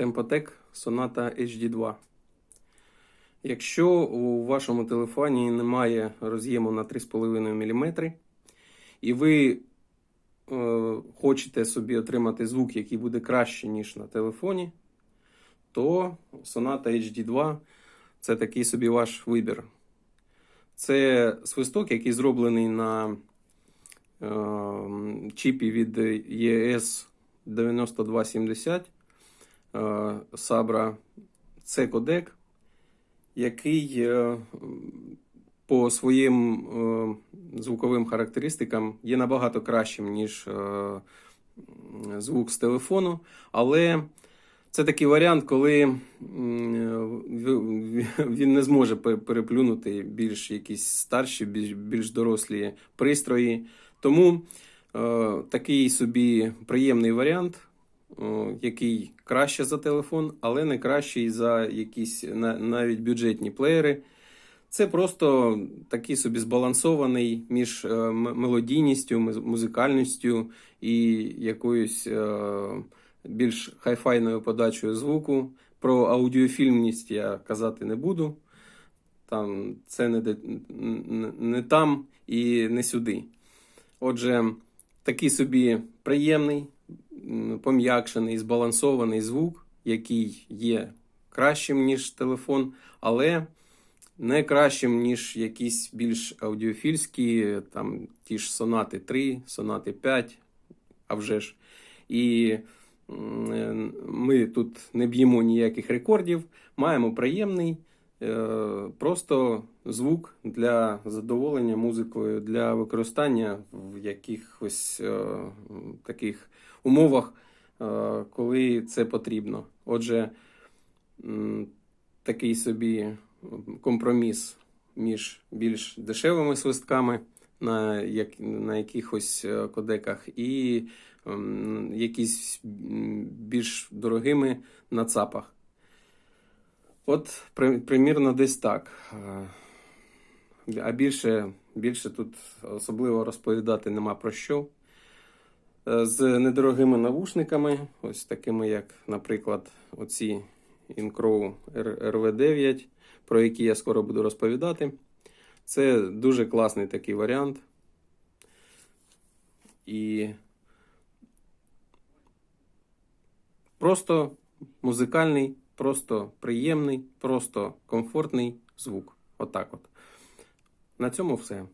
Tempotec Sonata HD2. Якщо у вашому телефоні немає роз'єму на 3,5 мм, і ви е, хочете собі отримати звук, який буде краще, ніж на телефоні, то Sonata HD2 це такий собі ваш вибір. Це свисток, який зроблений на е, чіпі від ES 9270 е, Sabra C кодек, який е, по своїм е, звуковим характеристикам є набагато кращим, ніж е, звук з телефону. Але це такий варіант, коли він не зможе переплюнути більш якісь старші, більш, дорослі пристрої. Тому е, такий собі приємний варіант, е, який краще за телефон, але не кращий за якісь навіть бюджетні плеєри. Це просто такий собі збалансований між е, мелодійністю, музикальністю і якоюсь е, більш хайфайною подачею звуку. Про аудіофільмність я казати не буду. Там це не, не там і не сюди. Отже, такий собі приємний, пом'якшений, збалансований звук, який є кращим, ніж телефон, але не кращим, ніж якісь більш аудіофільські, там ті ж сонати 3, сонати 5, а вже ж. І е, ми тут не б'ємо ніяких рекордів, маємо приємний, просто звук для задоволення музикою, для використання в якихось е, таких умовах, е, коли це потрібно. Отже, такий собі компроміс між більш дешевими свистками на, як, на якихось е, кодеках і якісь більш дорогими на цапах. От примірно десь так. Е, А більше, більше тут особливо розповідати нема про що. Е, З недорогими навушниками, ось такими, як, наприклад, оці Incrow RV9, про які я скоро буду розповідати. Це дуже класний такий варіант. І просто музикальний, просто приємний, просто комфортний звук. Отак от. На цьому все.